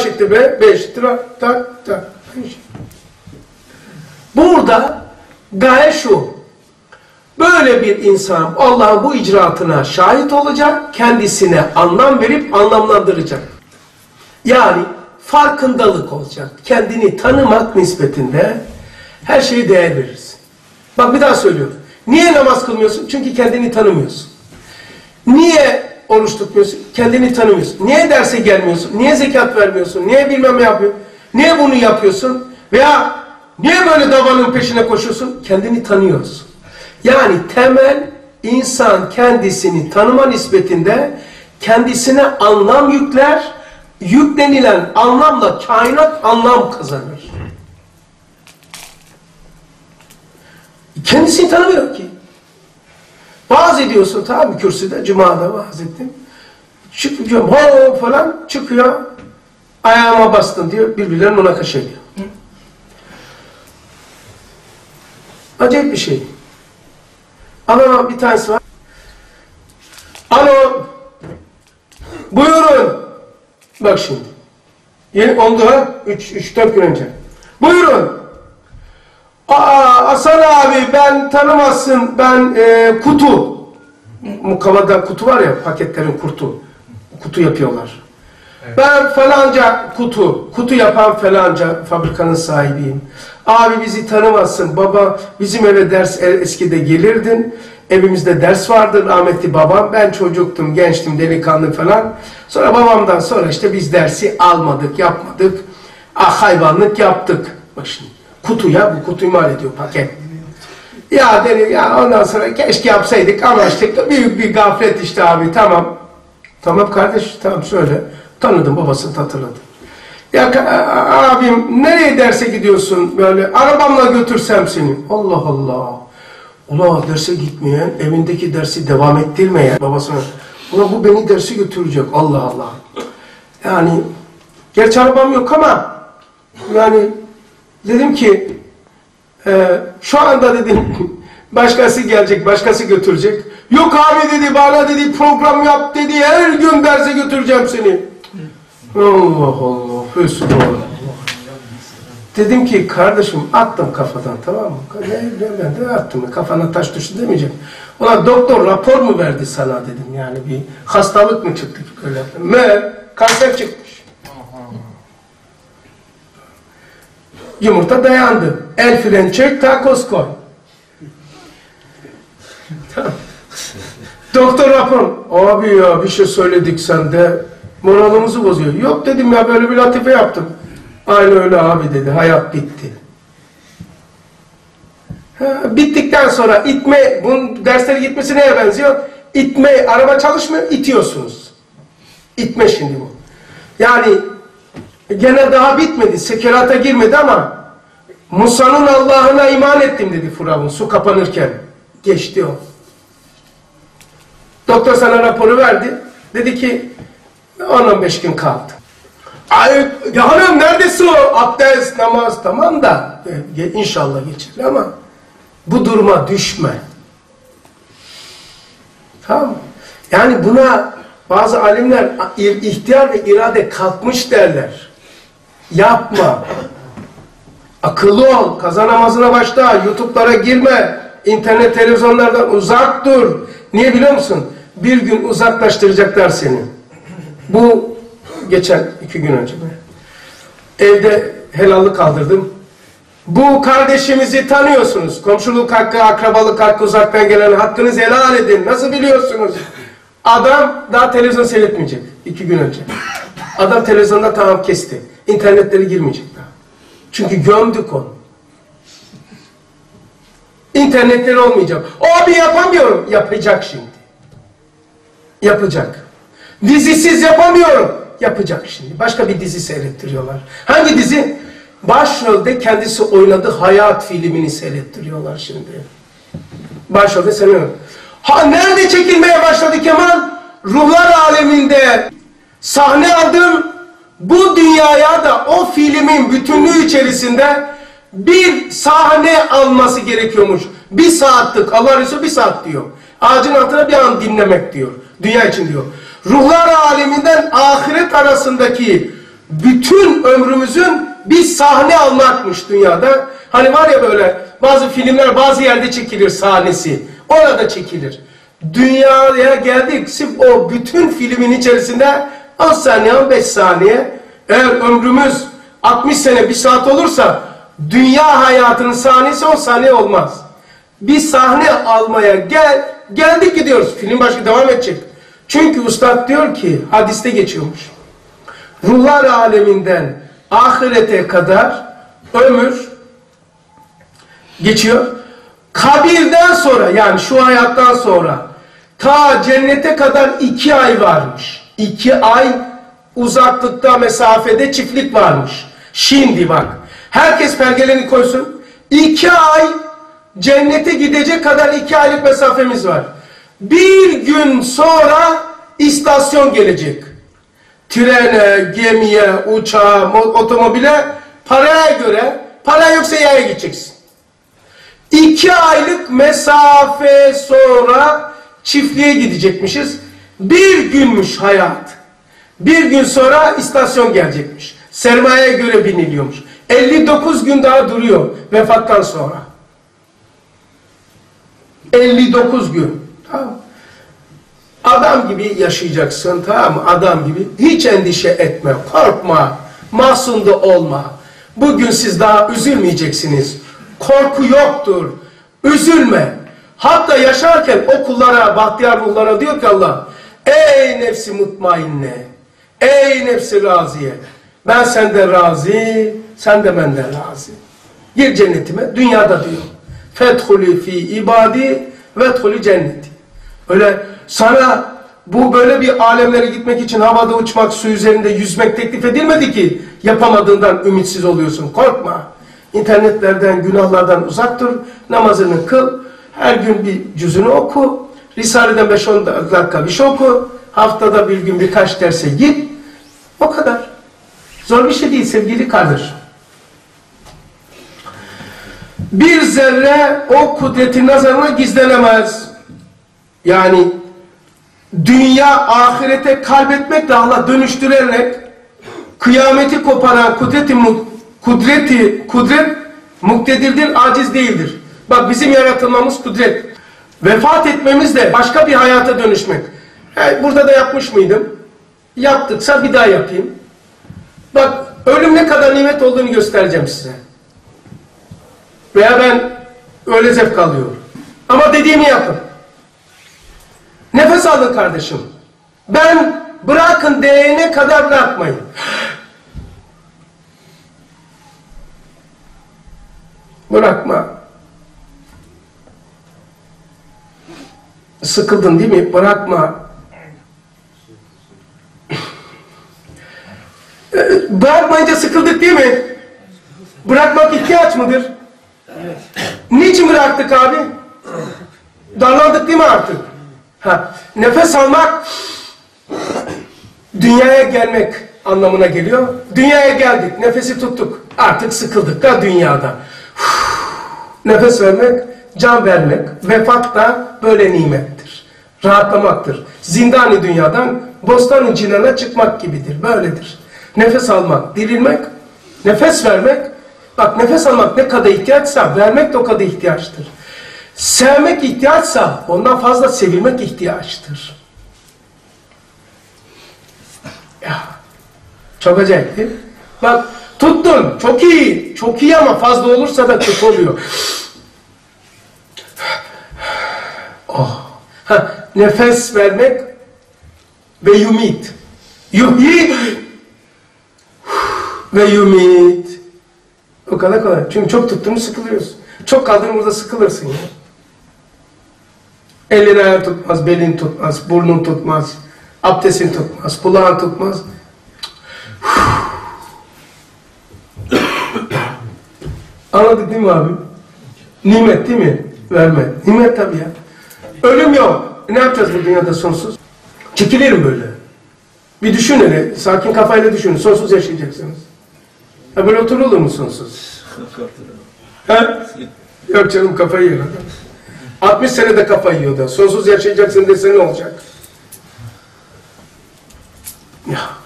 eşittir B, B eşittir A, tak tak. Burada gaye şu. Böyle bir insan Allah'ın bu icraatına şahit olacak, kendisine anlam verip anlamlandıracak. Yani farkındalık olacak. Kendini tanımak nispetinde her şeye değer verirsin. Bak bir daha söylüyorum. Niye namaz kılmıyorsun? Çünkü kendini tanımıyorsun. Niye oruç tutmuyorsun? Kendini tanımıyorsun. Niye derse gelmiyorsun? Niye zekat vermiyorsun? Niye bilmem ne yapıyorsun? Niye bunu yapıyorsun? Veya niye böyle davanın peşine koşuyorsun? Kendini tanıyorsun. Yani temel insan kendisini tanıma nispetinde kendisine anlam yükler, yüklenilen anlamla kainat anlam kazanır. Kendisini tanımıyor ki. Vaaz ediyorsun tamam mı kürsüde, cumada vaaz ettim. Çıkıyorum, ho falan çıkıyor. Ayağıma bastın diyor, birbirlerine münakaşa ediyor. Acayip bir şey. Ama bir tanesi var. Alo. Buyurun. Bak şimdi. Yeni oldu ha? 3-4 gün önce. Buyurun. Aa Hasan abi ben tanımazsın ben e, kutu. Mukavada kutu var ya paketlerin kurtu. Kutu yapıyorlar. Ben falanca kutu, kutu yapan falanca fabrikanın sahibiyim. Abi bizi tanımazsın. Baba bizim eve ders e, eskide gelirdin. Evimizde ders vardı rahmetli babam. Ben çocuktum, gençtim, delikanlı falan. Sonra babamdan sonra işte biz dersi almadık, yapmadık. Ah hayvanlık yaptık. Bak şimdi kutuya, bu kutu imal ediyor paket. Ya dedi ya ondan sonra keşke yapsaydık ama işte büyük bir gaflet işte abi tamam. Tamam kardeş tamam söyle. Tanıdım babasını hatırladım. Ya abim nereye derse gidiyorsun böyle arabamla götürsem seni. Allah Allah. Ula derse gitmeyen, evindeki dersi devam ettirmeyen babasına. Ula bu beni dersi götürecek. Allah Allah. Yani gerçi arabam yok ama yani dedim ki e, şu anda dedim başkası gelecek, başkası götürecek. Yok abi dedi bana dedi program yap dedi her gün derse götüreceğim seni. Allah Allah. Fesubhanallah. Dedim ki kardeşim attım kafadan tamam mı? Ben de attım. Kafana taş düştü demeyeceğim. Ona doktor rapor mu verdi sana dedim yani bir hastalık mı çıktı öyle. Me kanser çıkmış. Yumurta dayandı. El fren çek takoz koy. doktor rapor. Abi ya bir şey söyledik sende moralımızı bozuyor. Yok dedim ya böyle bir latife yaptım. Aynı öyle abi dedi. Hayat bitti. Ha, bittikten sonra itme, bunun dersleri gitmesi neye benziyor? İtme, araba çalışmıyor, itiyorsunuz. İtme şimdi bu. Yani gene daha bitmedi, sekerata girmedi ama Musa'nın Allah'ına iman ettim dedi Firavun su kapanırken. Geçti o. Doktor sana raporu verdi. Dedi ki 10-15 gün kaldı. Ay hanım neredesin o? Abdest, namaz tamam da e, inşallah geçer ama bu duruma düşme. Tamam Yani buna bazı alimler ihtiyar ve irade kalkmış derler. Yapma. Akıllı ol. Kaza namazına başla. Youtube'lara girme. internet televizyonlardan uzak dur. Niye biliyor musun? Bir gün uzaklaştıracaklar seni. Bu geçen iki gün önce. Evde helallık kaldırdım. Bu kardeşimizi tanıyorsunuz. Komşuluk hakkı, akrabalık hakkı, uzaktan gelen hakkınızı helal edin. Nasıl biliyorsunuz? Adam daha televizyon seyretmeyecek. iki gün önce. Adam televizyonda tamam kesti. İnternetleri girmeyecek. Çünkü gömdük onu. İnternetleri olmayacak. Abi yapamıyorum. Yapacak şimdi. Yapacak. Dizisiz yapamıyorum. Yapacak şimdi. Başka bir dizi seyrettiriyorlar. Hangi dizi? Başrolde kendisi oynadığı hayat filmini seyrettiriyorlar şimdi. Başrolde seviyorum. Ha nerede çekilmeye başladı Kemal? Ruhlar aleminde sahne aldım. Bu dünyaya da o filmin bütünlüğü içerisinde bir sahne alması gerekiyormuş. Bir saatlik. Allah Resulü bir saat diyor. Ağacın altına bir an dinlemek diyor. Dünya için diyor ruhlar aleminden ahiret arasındaki bütün ömrümüzün bir sahne almakmış dünyada. Hani var ya böyle bazı filmler bazı yerde çekilir sahnesi. Orada çekilir. Dünyaya geldik sırf o bütün filmin içerisinde 10 saniye 15 saniye eğer ömrümüz 60 sene bir saat olursa dünya hayatının sahnesi 10 saniye olmaz. Bir sahne almaya gel, geldik gidiyoruz. Film başka devam edecek. Çünkü ustad diyor ki hadiste geçiyormuş. Ruhlar aleminden ahirete kadar ömür geçiyor. Kabirden sonra yani şu hayattan sonra ta cennete kadar iki ay varmış. İki ay uzaklıkta mesafede çiftlik varmış. Şimdi bak herkes pergeleni koysun. İki ay cennete gidecek kadar iki aylık mesafemiz var. Bir gün sonra istasyon gelecek. Trene, gemiye, uçağa, mo- otomobile paraya göre para yoksa yaya gideceksin. İki aylık mesafe sonra çiftliğe gidecekmişiz. Bir günmüş hayat. Bir gün sonra istasyon gelecekmiş. Sermayeye göre biniliyormuş. 59 gün daha duruyor vefattan sonra. 59 gün. Tamam. Adam gibi yaşayacaksın tamam mı? Adam gibi. Hiç endişe etme, korkma, masumda olma. Bugün siz daha üzülmeyeceksiniz. Korku yoktur. Üzülme. Hatta yaşarken o kullara, bahtiyar ruhlara diyor ki Allah, Ey nefsi mutmainne, ey nefsi raziye, ben senden razı, sen de benden razı. Gir cennetime, dünyada diyor. Fethulü fi ibadi vethulü cenneti. Öyle sana bu böyle bir alemlere gitmek için havada uçmak, su üzerinde yüzmek teklif edilmedi ki yapamadığından ümitsiz oluyorsun. Korkma. İnternetlerden, günahlardan uzak dur. Namazını kıl. Her gün bir cüzünü oku. Risale'den 5-10 dakika bir şey oku. Haftada bir gün birkaç derse git. O kadar. Zor bir şey değil sevgili kardeşim. Bir zerre o kudretin nazarına gizlenemez. Yani dünya ahirete kalbetmekle Allah dönüştürerek kıyameti koparan kudreti kudreti kudret muktedirdir, aciz değildir. Bak bizim yaratılmamız kudret. Vefat etmemiz de başka bir hayata dönüşmek. E, burada da yapmış mıydım? Yaptıksa bir daha yapayım. Bak ölüm ne kadar nimet olduğunu göstereceğim size. Veya ben öyle zevk alıyorum. Ama dediğimi yapın. Nefes alın kardeşim. Ben bırakın değene kadar bırakmayın. Bırakma. Sıkıldın değil mi? Bırakma. Bırakmayınca sıkıldık değil mi? Bırakmak ihtiyaç mıdır? Niçin bıraktık abi? Darlandık değil mi artık? Ha, nefes almak dünyaya gelmek anlamına geliyor. Dünyaya geldik, nefesi tuttuk. Artık sıkıldık da dünyada. Nefes vermek, can vermek, vefat da böyle nimettir. Rahatlamaktır. Zindani dünyadan bostan cinana çıkmak gibidir. Böyledir. Nefes almak, dirilmek, nefes vermek, bak nefes almak ne kadar ihtiyaçsa vermek de o kadar ihtiyaçtır. Sevmek ihtiyaçsa ondan fazla sevilmek ihtiyaçtır. Ya, çok acayip değil mi? Bak tuttun, çok iyi, çok iyi ama fazla olursa da kötü oluyor. Ha, nefes vermek ve yumit. Yuhi ve yumit. O kadar kolay. Çünkü çok tuttuğunu sıkılıyorsun. Çok kaldığını burada sıkılırsın ya. Elin ayağın tutmaz, belin tutmaz, burnun tutmaz, abdestin tutmaz, kulağın tutmaz. Anladık değil mi abi? Nimet değil mi? Verme. Nimet tabii ya. Ölüm yok. E ne yapacağız bu dünyada sonsuz? Çekilirim böyle. Bir düşün hele. Sakin kafayla düşünün. Sonsuz yaşayacaksınız. Ha böyle oturulur mu sonsuz? Ha? Yok canım kafayı yiyor adam. 60 senede kafa yiyor da. Sonsuz yaşayacaksın dese ne olacak? Ya.